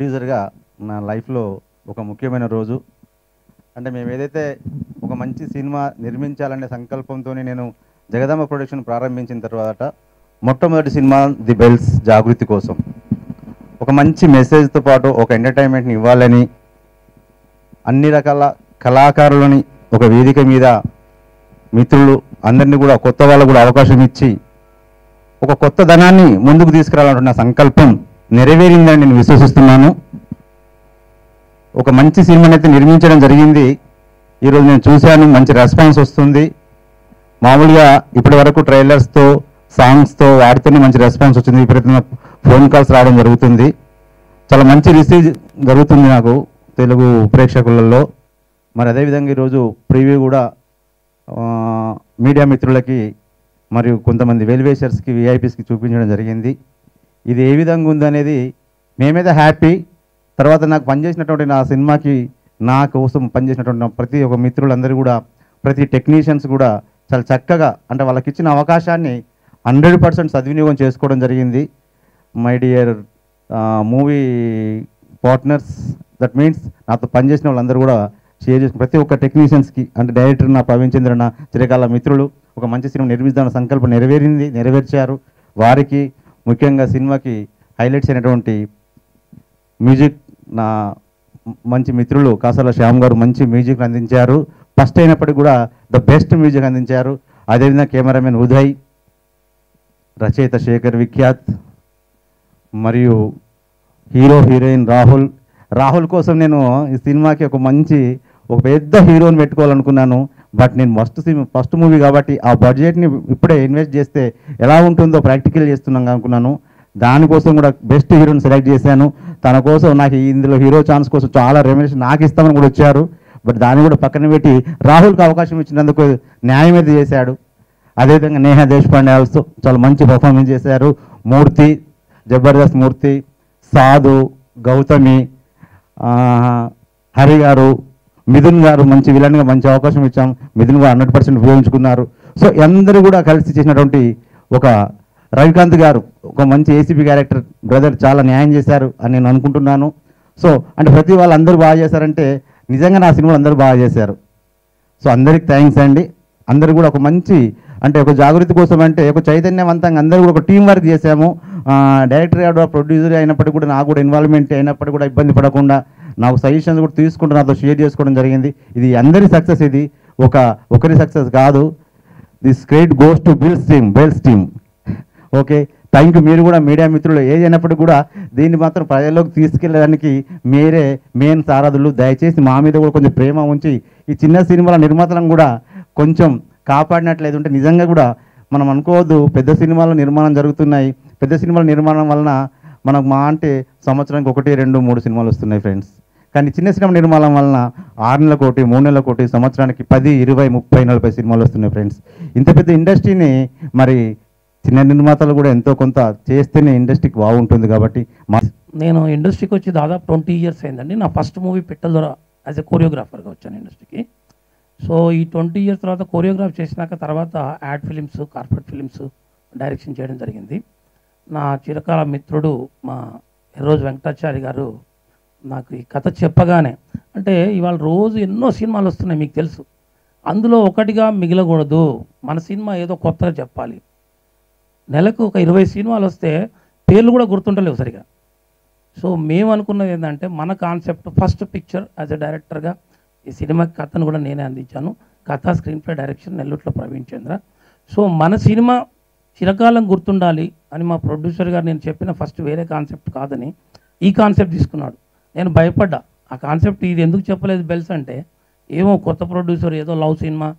ప్రొడ్యూసర్గా నా లైఫ్లో ఒక ముఖ్యమైన రోజు. అంటే మేము ఏదైతే ఒక మంచి సినిమా నిర్మించాలనే సంకల్పంతో నేను జగదాంబ ప్రొడక్షన్ ప్రారంభించిన తర్వాత మొట్టమొదటి సినిమా ది బెల్స్ జాగృతి కోసం. ఒక మంచి మెసేజ్తో పాటు ఒక ఎంటర్టైన్మెంట్ని ఇవ్వాలని అన్ని రకాల కళాకారులని ఒక వేదిక మీద మిత్రులు అందరినీ కూడా కొత్త వాళ్ళకు కూడా అవకాశం ఇచ్చి ఒక కొత్త ధనాన్ని ముందుకు తీసుకురావాలంటున్న సంకల్పం నెరవేరిందని నేను విశ్వసిస్తున్నాను. ఒక మంచి సినిమాని అయితే నిర్మించడం జరిగింది. ఈరోజు నేను చూశాను మంచి రెస్పాన్స్ వస్తుంది. మామూలుగా ఇప్పటి వరకు ట్రైలర్స్తో సాంగ్స్తో వాటితోనే మంచి రెస్పాన్స్ వచ్చింది. విపరీతంగా ఫోన్ కాల్స్ రావడం జరుగుతుంది. చాలా మంచి రిసీవ్ జరుగుతుంది నాకు తెలుగు ప్రేక్షకులలో. మరి అదేవిధంగా ఈరోజు ప్రివ్యూ కూడా మీడియా మిత్రులకి మరియు కొంతమంది వెల్వేషర్స్కి విఐపీస్కి చూపించడం జరిగింది. ఇది ఏ విధంగా ఉందనేది మేమైతే హ్యాపీ తర్వాత నాకు పనిచేసినటువంటి నా సినిమాకి నా కోసం పనిచేసినటువంటి ప్రతి ఒక్క మిత్రులందరూ కూడా ప్రతి టెక్నీషియన్స్ కూడా చాలా చక్కగా అంటే వాళ్ళకి ఇచ్చిన అవకాశాన్ని హండ్రెడ్ పర్సెంట్ సద్వినియోగం చేసుకోవడం జరిగింది. My dear movie partners that means నాతో పనిచేసిన వాళ్ళందరూ కూడా షేర్ చేసుకుని ప్రతి ఒక్క టెక్నీషియన్స్కి అంటే డైరెక్టర్ నా ప్రవీణ్ చంద్ర నా చిరకాల మిత్రులు ఒక మంచి సినిమా నిర్మిద్దామన్న సంకల్పం నెరవేరింది నెరవేర్చారు. వారికి ముఖ్యంగా సినిమాకి హైలైట్స్ అయినటువంటి మ్యూజిక్ నా మంచి మిత్రులు కాసాల శ్యామ్ గారు మంచి మ్యూజిక్ అందించారు. ఫస్ట్ అయినప్పటికీ కూడా ద బెస్ట్ మ్యూజిక్ అందించారు. అదేవిధంగా కెమెరామెన్ ఉదయ్ రచయిత శేఖర్ విఖ్యాత్ మరియు హీరో హీరోయిన్ రాహుల్. రాహుల్ కోసం నేను ఈ సినిమాకి ఒక మంచి ఒక పెద్ద హీరోని పెట్టుకోవాలనుకున్నాను. బట్ నేను ఫస్ట్ ఫస్ట్ మూవీ కాబట్టి ఆ బడ్జెట్ని ఇప్పుడే ఇన్వెస్ట్ చేస్తే ఎలా ఉంటుందో ప్రాక్టికల్ చేస్తున్నాం అనుకున్నాను. దానికోసం కూడా బెస్ట్ హీరోని సెలెక్ట్ చేశాను. తన కోసం నాకు ఇందులో హీరో ఛాన్స్ కోసం చాలా రెమ్యునేషన్ నాకు ఇస్తామని కూడా వచ్చారు. బట్ దాన్ని కూడా పక్కన పెట్టి రాహుల్కి అవకాశం ఇచ్చినందుకు న్యాయం అయితే చేశాడు. అదేవిధంగా నేహా దేశపాండే ఆల్సో చాలా మంచి పర్ఫార్మెన్స్ చేశారు. మూర్తి జబర్దస్త్ మూర్తి సాధు గౌతమి హరి గారు మిథున్ గారు మంచి విలన్గా మంచి అవకాశం ఇచ్చాం. మిథున్ గారు హండ్రెడ్ పర్సెంట్ ఉపయోగించుకున్నారు సో అందరూ కూడా కలిసి చేసినటువంటి ఒక రవికాంత్ గారు ఒక మంచి ఏసీపీ క్యారెక్టర్ బ్రదర్ చాలా న్యాయం చేశారు అని నేను అనుకుంటున్నాను. సో అంటే ప్రతి వాళ్ళు అందరూ బాగా చేశారంటే నిజంగా నా సినిమాలు అందరూ బాగా చేశారు. సో అందరికి థ్యాంక్స్ అండి. అందరూ కూడా ఒక మంచి అంటే ఒక జాగృతి కోసం అంటే ఒక చైతన్యవంతంగా అందరూ కూడా ఒక టీం వర్క్ చేశాము. డైరెక్టర్ గారు ప్రొడ్యూసర్ అయినప్పటికీ కూడా నాకు కూడా ఇన్వాల్వ్మెంట్ అయినప్పటికీ కూడా ఇబ్బంది పడకుండా నాకు సజెషన్స్ కూడా తీసుకుంటూ నాతో షేర్ చేసుకోవడం జరిగింది. ఇది అందరి సక్సెస్ ఇది. ఒక ఒకరి సక్సెస్ కాదు. This credit goes to Bells team Bells team okay thank you మీరు కూడా మీడియా మిత్రులు ఏదైనప్పటికీ కూడా దీన్ని మాత్రం ప్రజల్లోకి తీసుకెళ్ళడానికి మీరే మెయిన్ సారథులు దయచేసి మా మీద కూడా కొంచెం ప్రేమ ఉంచి ఈ చిన్న సినిమాల నిర్మాతలను కూడా కొంచెం కాపాడినట్లయితే ఉంటే నిజంగా కూడా మనం అనుకోవద్దు. పెద్ద సినిమాలు నిర్మాణం జరుగుతున్నాయి. పెద్ద సినిమాల నిర్మాణం వలన మనకు మా అంటే సంవత్సరానికి ఒకటి రెండు మూడు సినిమాలు వస్తున్నాయి ఫ్రెండ్స్ కానీ చిన్న సినిమా నిర్మాణం వలన ఆరు నెలల కోటి మూడు నెలల కోటి సంవత్సరానికి పది ఇరవై ముప్పై నలభై సినిమాలు వస్తున్నాయి ఫ్రెండ్స్. ఇంత పెద్ద ఇండస్ట్రీని మరి చిన్న నిర్మాతలు కూడా ఎంతో కొంత చేస్తేనే ఇండస్ట్రీకి బాగుంటుంది కాబట్టి మా నేను ఇండస్ట్రీకి వచ్చి దాదాపు ట్వంటీ ఇయర్స్ అయిందండి. నా ఫస్ట్ మూవీ పిట్టల ద్వారా యాజ్ ఎ కోరియోగ్రాఫర్గా వచ్చాను ఇండస్ట్రీకి. సో ఈ ట్వంటీ ఇయర్స్ తర్వాత కోరియోగ్రాఫ్ చేసినాక తర్వాత ad films corporate films direction చేయడం జరిగింది. నా చిరకాల మిత్రుడు మా ఎర్రోజు వెంకటాచారి గారు నాకు ఈ కథ చెప్పగానే అంటే ఇవాళ రోజు ఎన్నో సినిమాలు వస్తున్నాయి మీకు తెలుసు. అందులో ఒకటిగా మిగలకూడదు. మన సినిమా ఏదో కొత్తగా చెప్పాలి. నెలకు ఒక ఇరవై సినిమాలు వస్తే పేర్లు కూడా గుర్తుంటలేవు సరిగా. సో మేము అనుకున్నది ఏంటంటే మన concept first picture as a డైరెక్టర్గా ఈ సినిమా కథను కూడా నేనే అందించాను. కథ స్క్రీన్ ప్లే డైరెక్షన్ నెల్లూరులో ప్రవీణ్ చంద్ర. సో మన సినిమా చిరకాలం గుర్తుండాలి అని మా ప్రొడ్యూసర్ గారు నేను చెప్పిన ఫస్ట్ వేరే కాన్సెప్ట్ కాదని ఈ కాన్సెప్ట్ తీసుకున్నాడు. నేను భయపడ్డా. ఆ కాన్సెప్ట్ ఇది ఎందుకు చెప్పలేదు బెల్స్ అంటే ఏమో కొత్త ప్రొడ్యూసర్ ఏదో లవ్ సినిమా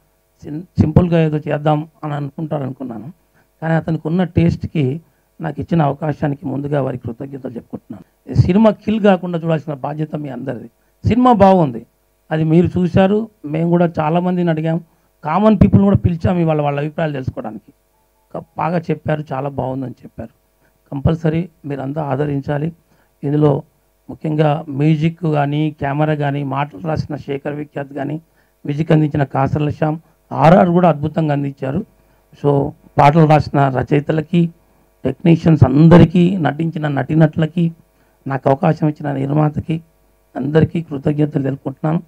సింపుల్గా ఏదో చేద్దాం అని అనుకుంటారు అనుకున్నాను కానీ అతనికి ఉన్న టేస్ట్కి నాకు ఇచ్చిన అవకాశానికి ముందుగా వారికి కృతజ్ఞతలు చెప్పుకుంటున్నాను. సినిమా కిల్ కాకుండా చూడాల్సిన బాధ్యత మీ అందరిది. సినిమా బాగుంది. అది మీరు చూశారు మేము కూడా చాలామందిని అడిగాం. కామన్ పీపుల్ కూడా పిలిచాము ఇవాళ వాళ్ళ అభిప్రాయాలు తెలుసుకోవడానికి. బాగా చెప్పారు చాలా బాగుందని చెప్పారు. కంపల్సరీ మీరంతా ఆదరించాలి. ఇందులో ముఖ్యంగా మ్యూజిక్ కానీ కెమెరా కానీ మాటలు రాసిన శేఖర్ విఖ్యాత్ కానీ మ్యూజిక్ అందించిన కాసర్ల శ్యామ్ ఆర్ఆర్ కూడా అద్భుతంగా అందించారు. సో పాటలు రాసిన రచయితలకి టెక్నీషియన్స్ అందరికీ నటించిన నటినట్లకి నాకు అవకాశం ఇచ్చిన నిర్మాతకి అందరికీ కృతజ్ఞతలు తెలుపుకుంటున్నాను.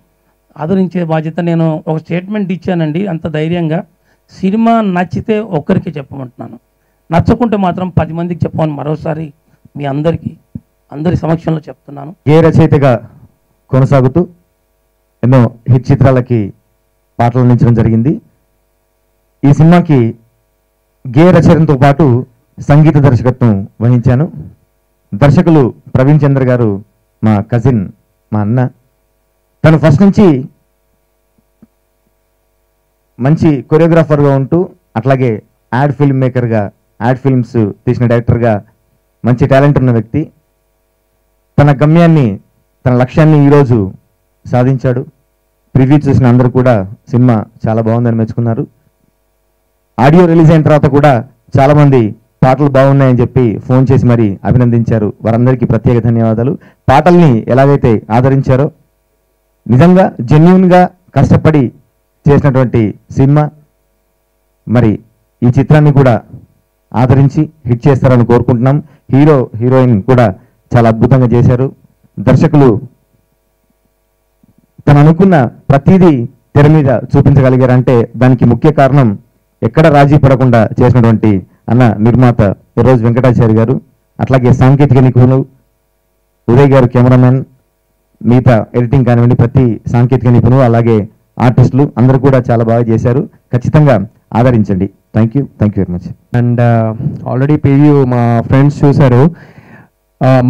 ఆదరించే బాధ్యత నేను ఒక స్టేట్మెంట్ ఇచ్చానండి అంత ధైర్యంగా. సినిమా నచ్చితే ఒక్కరికి చెప్పమంటున్నాను. నచ్చకుంటే మాత్రం పది మందికి చెప్పమని మరోసారి మీ అందరికీ అందరి సమక్షంలో చెప్తున్నాను. గే రచయితగా కొనసాగుతూ ఎన్నో హిట్ చిత్రాలకి పాటలు అందించడం జరిగింది. ఈ సినిమాకి గే రచనతో పాటు సంగీత దర్శకత్వం వహించాను. దర్శకులు ప్రవీణ్ చంద్ర గారు మా కజిన్ మా అన్న. తను ఫస్ట్ నుంచి మంచి కొరియోగ్రాఫర్గా ఉంటూ అట్లాగే యాడ్ ఫిల్మ్ మేకర్గా యాడ్ ఫిల్మ్స్ తీసిన డైరెక్టర్గా మంచి టాలెంట్ ఉన్న వ్యక్తి. తన గమ్యాన్ని తన లక్ష్యాన్ని ఈరోజు సాధించాడు. ప్రివ్యూ చూసిన అందరూ కూడా సినిమా చాలా బాగుందని మెచ్చుకున్నారు. ఆడియో రిలీజ్ అయిన తర్వాత కూడా చాలామంది పాటలు బాగున్నాయని చెప్పి ఫోన్ చేసి మరి అభినందించారు. వారందరికీ ప్రత్యేక ధన్యవాదాలు. పాటల్ని ఎలాగైతే ఆదరించారో నిజంగా జెన్యున్గా కష్టపడి చేసినటువంటి సినిమా మరి ఈ చిత్రాన్ని కూడా ఆదరించి హిట్ చేస్తారని కోరుకుంటున్నాం. హీరో హీరోయిన్ కూడా చాలా అద్భుతంగా చేశారు. దర్శకులు తను అనుకున్న ప్రతిదీ తెర మీద చూపించగలిగారంటే దానికి ముఖ్య కారణం ఎక్కడ రాజీ పడకుండా చేసినటువంటి అన్న నిర్మాత ఈరోజు వెంకటాచారి గారు అట్లాగే సాంకేతిక నిపుణులు ఉదయ్ గారు కెమెరామెన్ మిగతా ఎడిటింగ్ కానివ్వండి ప్రతి సాంకేతిక నిపుణులు అలాగే ఆర్టిస్టులు అందరూ కూడా చాలా బాగా చేశారు. ఖచ్చితంగా ఆదరించండి. Thank you thank you very much and already preview మా ఫ్రెండ్స్ చూశారు.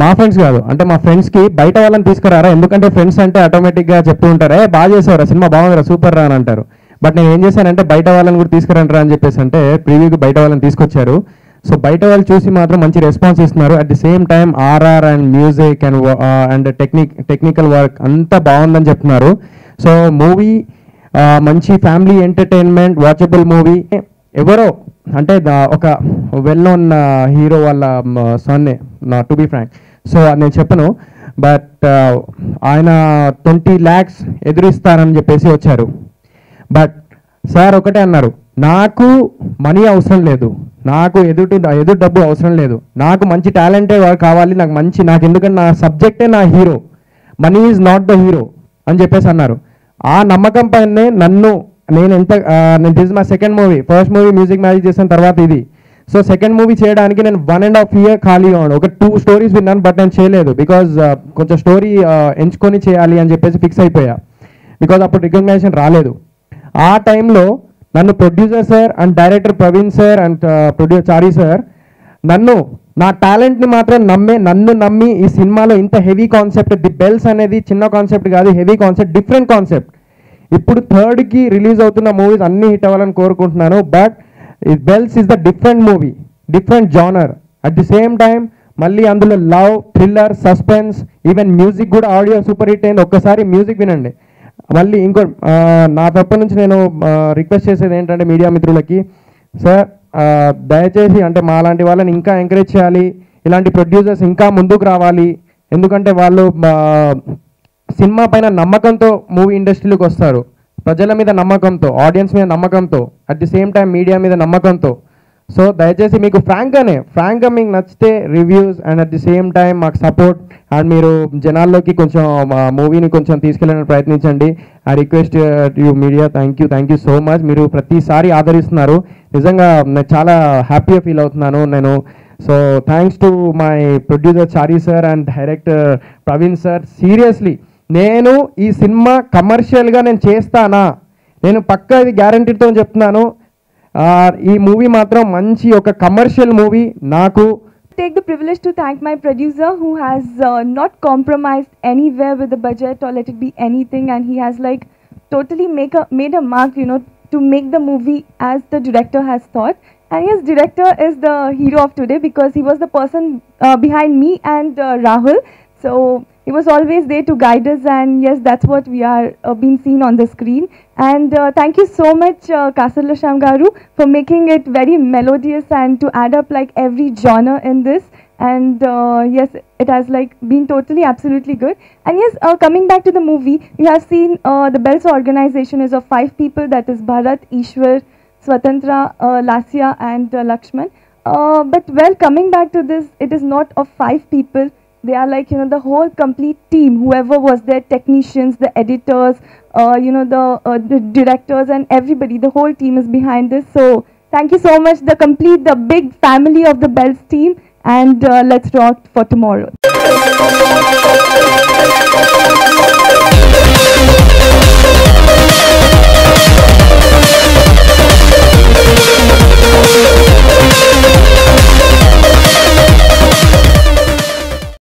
మా ఫ్రెండ్స్ కాదు. అంటే మా ఫ్రెండ్స్కి బయట వాళ్ళని తీసుకురారా? ఎందుకంటే ఫ్రెండ్స్ అంటే ఆటోమేటిక్గా చెప్తూ ఉంటారే బాగా చేసేవారా సినిమా బాగుందిరా సూపర్ రా అని అంటారు. బట్ నేను ఏం చేశానంటే బయట వాళ్ళని కూడా తీసుకురంటారా అని చెప్పేసి అంటే ప్రివ్యూకి బయట వాళ్ళని తీసుకొచ్చారు. సో బయట వాళ్ళు చూసి మాత్రం మంచి రెస్పాన్స్ ఇస్తున్నారు. At the same time RR and music and and technique technical work అంతా బాగుందని చెప్తున్నారు. సో మూవీ మంచి ఫ్యామిలీ ఎంటర్టైన్మెంట్ వాచబుల్ మూవీ ఎవరో అంటే ఒక వెల్ నోన్ హీరో వాళ్ళ సన్నే నా టు బి ఫ్రాంక్ సో నేను చెప్పను. బట్ uh, ఆయన ట్వంటీ ల్యాక్స్ ఎదురిస్తారని చెప్పేసి వచ్చారు. బట్ సార్ ఒకటే అన్నారు. నాకు మనీ అవసరం లేదు. నాకు ఎదుటి ఎదురు డబ్బు అవసరం లేదు. నాకు మంచి టాలెంటే కావాలి. నాకు మంచి నాకు ఎందుకంటే నా సబ్జెక్టే నా hero. Money is not the hero అని చెప్పేసి అన్నారు. ఆ నమ్మకం పైనే నన్ను నేను ఎంత uh, నేను this my second movie first movie music magic చేసిన తర్వాత ఇది. సో సెకండ్ మూవీ చేయడానికి నేను వన్ అండ్ హాఫ్ ఇయర్ ఖాళీగా ఉన్నాను ఒక టూ స్టోరీస్ విన్నాను బట్ నేను చేయలేదు. బికాజ్ uh, కొంచెం స్టోరీ uh, ఎంచుకొని చేయాలి అని చెప్పేసి ఫిక్స్ అయిపోయా. బికాజ్ అప్పుడు రికగ్నైజేషన్ రాలేదు. ఆ టైంలో నన్ను producer sir and director Praveen sir and producer Chary sir నన్ను నా టాలెంట్ని మాత్రం నమ్మే నన్ను నమ్మి ఈ సినిమాలో ఇంత హెవీ కాన్సెప్ట్ ది బెల్స్ అనేది చిన్న కాన్సెప్ట్ కాదు హెవీ కాన్సెప్ట్ డిఫరెంట్ కాన్సెప్ట్ ఇప్పుడు థర్డ్కి రిలీజ్ అవుతున్న మూవీస్ అన్ని హిట్ అవ్వాలని కోరుకుంటున్నాను but Bells is the different movie different genre at the same time మళ్ళీ అందులో love thriller suspense even music కూడా ఆడియో సూపర్ హిట్ అయింది. ఒక్కసారి మ్యూజిక్ వినండి. మళ్ళీ ఇంకో నా తప్ప నుంచి నేను రిక్వెస్ట్ చేసేది ఏంటంటే మీడియా మిత్రులకి సార్ దయచేసి అంటే మా లాంటి వాళ్ళని ఇంకా ఎంకరేజ్ చేయాలి. ఇలాంటి ప్రొడ్యూసర్స్ ఇంకా ముందుకు రావాలి. ఎందుకంటే వాళ్ళు సినిమా పైన నమ్మకంతో మూవీ ఇండస్ట్రీలోకి వస్తారు. ప్రజల మీద నమ్మకంతో ఆడియన్స్ మీద నమ్మకంతో at the same time media మీద నమ్మకంతో. సో దయచేసి మీకు ఫ్రాంక్గానే ఫ్రాంక్గా మీకు నచ్చితే reviews and at the same time మాకు సపోర్ట్ అండ్ మీరు జనాల్లోకి కొంచెం మూవీని కొంచెం తీసుకెళ్ళడానికి ప్రయత్నించండి. I request you media thank you thank you so much మీరు ప్రతిసారి ఆదరిస్తున్నారు. నిజంగా నేను చాలా హ్యాపీగా ఫీల్ అవుతున్నాను నేను. So thanks to my producer Chary sir and director Praveen sir seriously నేను ఈ సినిమా కమర్షియల్గా నేను చేస్తానా నేను పక్కా ఇది గ్యారంటీతో చెప్తున్నాను ఆ, ఈ మూవీ మాత్రం మంచి ఒక కమర్షియల్ మూవీ నాకు take the privilege to thank my producer who has uh, not compromised anywhere with the budget or let it be anything and he has like totally make a made a mark you know to make the movie as the director has thought and yes director is the hero of today because he was the person uh, behind me and uh, rahul so he was always there to guide us and yes that's what we are uh, being seen on the screen. And uh, thank you so much uh, Shamgaru for making it very melodious and to add up like every genre in this. And uh, yes it has like been totally absolutely good. And yes uh, coming back to the movie you have seen uh, the bells organization is of five people. That is bharat ishwar swatantra uh, lasya and lakshman. But well coming back to this it is not of five people they are like you know the whole complete team whoever was there technicians the editors uh, you know the, uh, the directors and everybody the whole team is behind this. So thank you so much the complete the big family of the bells team. And uh, let's rock for tomorrow